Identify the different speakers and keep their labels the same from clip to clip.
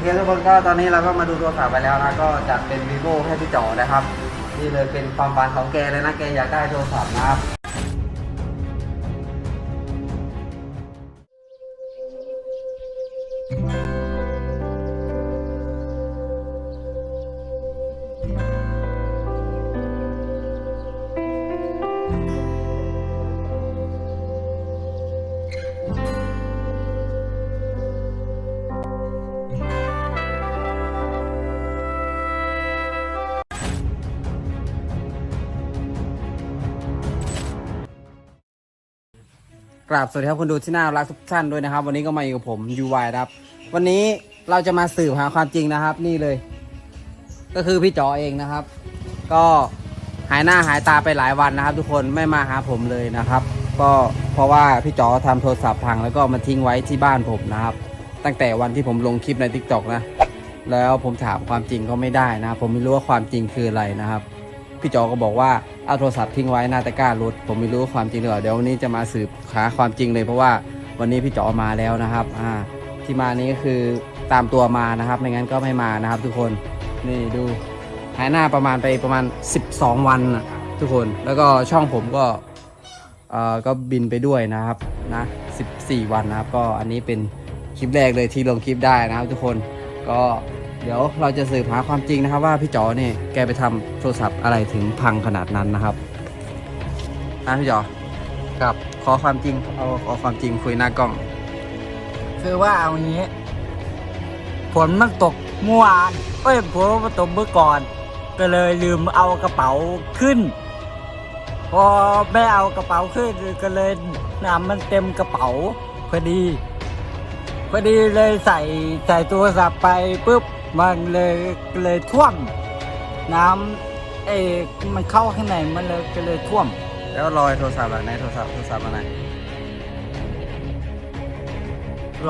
Speaker 1: เคทุกคนก็ตอนนี้เราก็มาดูโทรศัพท์ไปแล้วนะก็จัดเป็น vivo ให้พี่จอนะครับ นี่เลยเป็นความฝันของแกเลยนะแกอยากได้โทรศัพท์นะครับ กราบสวัสดีครับคุณดูที่น่ารักทุกท่านด้วยนะครับ วันนี้ก็มาอยู่กับผม UY นะครับ วันนี้เราจะมาสืบหาความจริงนะครับ นี่เลย ก็คือพี่จอเองนะครับ ก็หายหน้าหายตาไปหลายวันนะครับ ทุกคนไม่มาหาผมเลยนะครับ ก็เพราะว่าพี่จอทำโทรศัพท์พังแล้วก็มาทิ้งไว้ที่บ้านผมนะครับ ตั้งแต่วันที่ผมลงคลิปใน Tik t o อกนะ แล้วผมถามความจริงก็ไม่ได้นะ ผมไม่รู้ว่าความจริงคืออะไรนะครับ พี่จอก็บอกว่าเอาโทรศัพท์ทิ้งไว้หน้าตะกร้ารถผมไม่รู้ความจริงหรือเปล่าเดี๋ยววันนี้จะมาสืบหาความจริงเลยเพราะว่าวันนี้พี่จอมาแล้วนะครับอ่าที่มานี้ก็คือตามตัวมานะครับ ไม่งั้นก็ไม่มานะครับ ทุกคนนี่ดูหายหน้าประมาณไปประมาณ 12 วันนะทุกคนแล้วก็ช่องผมก็เอ่อก็บินไปด้วยนะครับนะ14 วันนะครับ ก็อันนี้เป็นคลิปแรกเลยที่ลงคลิปได้นะครับ ทุกคนก็ เดี๋ยวเราจะสืบหาความจริงนะครับ ว่าพี่จอเนี่ยแกไปทำโทรศัพท์อะไรถึงพังขนาดนั้นนะครับอะพี่จอครับขอความจริงเอาขอความจริงคุยหน้ากล้อง
Speaker 2: คือว่าเอางี้ฝนมันตกเมื่อวานเอ้ยฝนมันตกเมื่อก่อน ก็เลยลืมเอากระเป๋าขึ้น พอไม่เอากระเป๋าขึ้นก็เลยน้ำมันเต็มกระเป๋าพอดีพอดีเลยใส่ใส่โทรศัพท์ไปปุ๊บ มันเลยเลยท่วม น้ำเอ้มันเข้าข้างในมันเลยก็เลยท่วม
Speaker 1: แล้วรอยโทรศัพท์อะไรในโทรศัพท์โทรศัพท์อะไร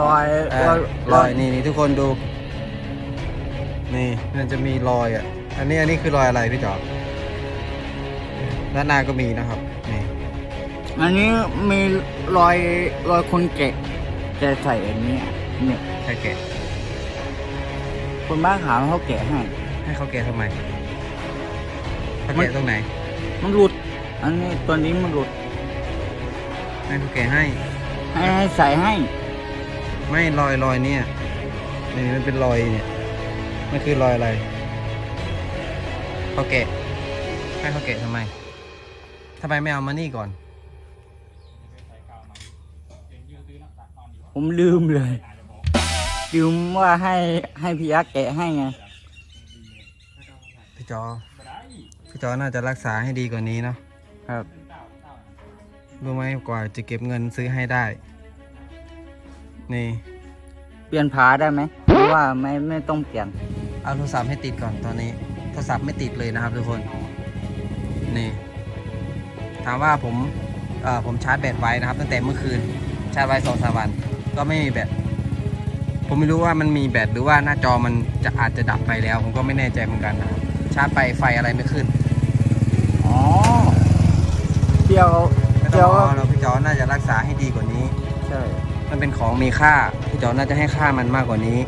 Speaker 2: รอย
Speaker 1: เอ่อรอยนี่นี่ทุกคนดู นี่มันจะมีรอยอะ อันนี้อันนี้คือรอยอะไรพี่จ๋อด้านหน้าก็มีนะครับนี่
Speaker 2: อันนี้มีรอยรอยคนแกะแกะใส่อันนี้อะเนี่ย
Speaker 1: ใครแกะ
Speaker 2: คนบ้านขาวเขาแกะให้
Speaker 1: ให้เขาแกะทำไมเขาแกะตรงไหน
Speaker 2: มันหลุด อันนี้ตัวนี้มันหลุด
Speaker 1: ให้เขาแกะให้
Speaker 2: ให้ให้ใส่ให้
Speaker 1: ไม่รอยรอยเนี่ยนี่มันเป็นรอยเนี่ย มันคือรอยอะไร เขาแกะ ให้เขาแกะทำไมทำไมไม่เอามานี่ก่อน
Speaker 2: ผมลืมเลย ลืมว่าให้ให้พี่ยักษ์แกะให้ไง
Speaker 1: พี่จอ พี่จอน่าจะรักษาให้ดีกว่านี้เนาะ
Speaker 2: ครับ
Speaker 1: รู้ไหมกว่าจะเก็บเงินซื้อให้ได้ นี่
Speaker 2: เปลี่ยนผาได้ไหมหรือว่าไม่ไม่ต้องเปลี่ยน
Speaker 1: เอาโทรศัพท์ให้ติดก่อนตอนนี้ โทรศัพท์ไม่ติดเลยนะครับทุกคน นี่ ถามว่าผมเอ่อผมชาร์จแบตไว้นะครับ ตั้งแต่เมื่อคืน ชาร์จไว้สองสามวัน ก็ไม่มีแบต ผมไม่รู้ว่ามันมีแบตหรือว่าหน้าจอมันจะอาจจะดับไปแล้ว ผมก็ไม่แน่ใจเหมือนกันนะครับชาร์จไปไฟอะไรไม่ขึ้น
Speaker 2: อ๋อเดี๋ยว
Speaker 1: ไม่ต้
Speaker 2: เดี๋
Speaker 1: อ
Speaker 2: ยว
Speaker 1: งรอเราพี่จอน่าจะรักษาให้ดีกว่านี้
Speaker 2: ใช่
Speaker 1: มันเป็นของมีค่าพี่จอน่าจะให้ค่ามันมากกว่านี้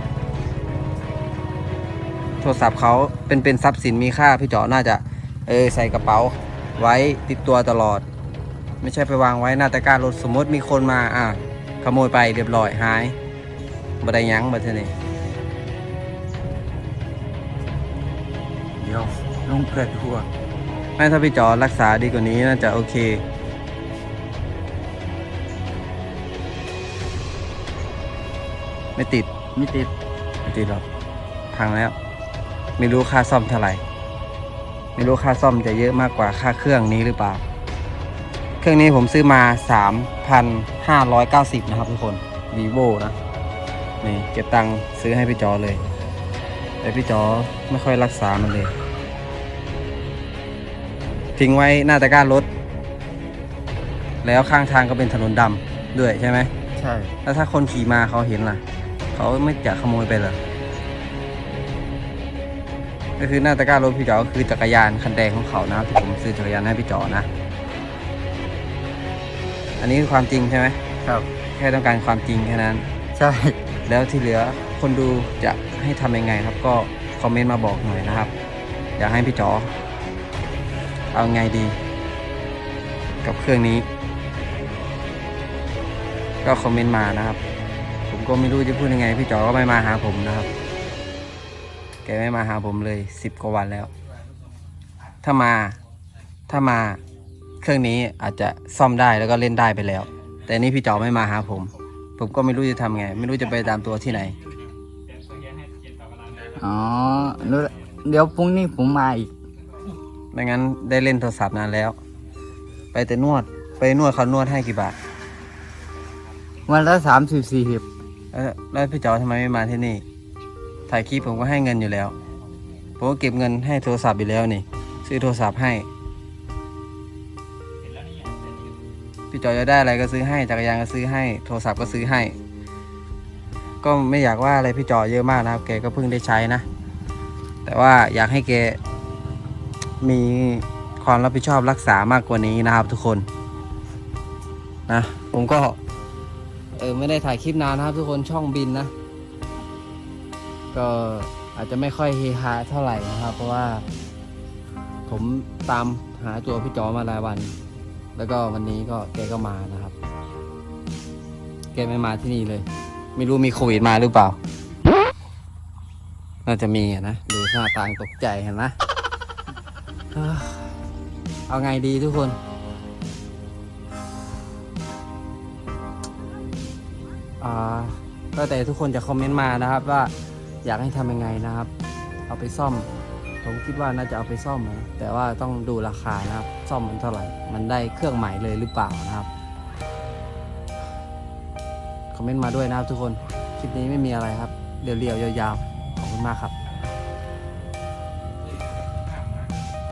Speaker 1: โทรศัพท์เขาเป็นเป็นทรัพย์สินมีค่าพี่จอน่าจะ เออใส่กระเป๋า ไว้ติดตัวตลอด ไม่ใช่ไปวางไว้หน้าตะกร้ารถสมมติมีคนมาอะขโมยไปเรียบร้อยหาย บัได้หยั้งบัดเทอนี่
Speaker 2: เดี๋ยวลงเปิดหัว
Speaker 1: ไม่ถ้าพี่จอรักษาดีกว่านี้น่าจะโอเคไม่ติด
Speaker 2: ไม่ติด
Speaker 1: ไม่ติดหรอกพังแล้ว ไม่รู้ค่าซ่อมเท่าไหร่ ไม่รู้ค่าซ่อมจะเยอะมากกว่าค่าเครื่องนี้หรือเปล่า เครื่องนี้ผมซื้อมา 3,590 นะครับทุกคน vivo นะ นี่เก็บตังค์ซื้อให้พี่จอเลย แต่พี่จอไม่ค่อยรักษามันเลย ทิ้งไว้หน้าตะกร้ารถ แล้วข้างทางก็เป็นถนนดำด้วยใช่ไหม
Speaker 2: ใช่
Speaker 1: แล้วถ้าคนขี่มาเขาเห็นล่ะ เขาไม่จะขโมยไปเหรอ ก็คือหน้าตะกร้ารถพี่จ๋อก็คือจักรยานคันแดงของเขานะครับที่ผมซื้อจักรยานให้พี่จ๋อนะ อันนี้คือความจริงใช่ไหม
Speaker 2: ครับ
Speaker 1: แค่ต้องการความจริงแค่นั้น
Speaker 2: ใช่
Speaker 1: แล้วที่เหลือคนดูจะให้ทำยังไงครับ ก็คอมเมนต์มาบอกหน่อยนะครับ อยากให้พี่จอเอาไงดี กับเครื่องนี้ ก็คอมเมนต์มานะครับ ผมก็ไม่รู้จะพูดยังไง พี่จ๋อก็ไม่มาหาผมนะครับ แกไม่มาหาผมเลยสิบกว่าวันแล้ว ถ้ามาถ้ามาเครื่องนี้อาจจะซ่อมได้แล้วก็เล่นได้ไปแล้ว แต่นี่พี่จ๋อไม่มาหาผม ผมก็ไม่รู้จะทำไง ไม่รู้จะไปตามตัวที่ไหน
Speaker 2: อ๋อรู้ละเดี๋ยวพรุ่งนี้ผมมาอีก
Speaker 1: ไม่งั้นได้เล่นโทรศัพท์นานแล้ว ไปแต่นวด ไปนวดเขานวดให้กี่บาท
Speaker 2: วันละสามสิบสี่สิบ
Speaker 1: แล้วแล้วพี่จ๋อทำไมไม่มาที่นี่ ถ่ายคลิปผมก็ให้เงินอยู่แล้ว ผมก็เก็บเงินให้โทรศัพท์อยู่แล้วนี่ ซื้อโทรศัพท์ให้ พี่จ๋อจะได้อะไรก็ซื้อให้จักรยานก็ซื้อให้ โทรศัพท์ก็ซื้อให้ ก็ไม่อยากว่าอะไรพี่จ๋อเยอะมากนะครับแกก็เพิ่งได้ใช้นะ แต่ว่าอยากให้แกมีความรับผิดชอบรักษามากกว่านี้นะครับ ทุกคนนะผมก็เออไม่ได้ถ่ายคลิปนานนะครับ ทุกคนช่องบินนะ ก็อาจจะไม่ค่อยเฮฮาเท่าไหร่นะครับ เพราะว่า ผมตามหาตัวพี่จอมาหลายวัน แล้วก็วันนี้ก็แกก็มานะครับ แกไม่มาที่นี่เลย ไม่รู้มีโควิดมาหรือเปล่า น่าจะมีนะ ดูหน้าต่างตกใจเห็นไหมเอ้อเอาไงดีทุกคน อ่าก็แต่ทุกคนจะคอมเมนต์มานะครับ ว่าอยากให้ทำยังไงนะครับ เอาไปซ่อม ผมคิดว่าน่าจะเอาไปซ่อมนะแต่ว่าต้องดูราคานะครับ ซ่อมมันเท่าไหร่ มันได้เครื่องใหม่เลยหรือเปล่านะครับ คอมเมนต์มาด้วยนะครับทุกคน คลิปนี้ไม่มีอะไรครับ เรียวๆยาวๆ ขอบคุณมากครับ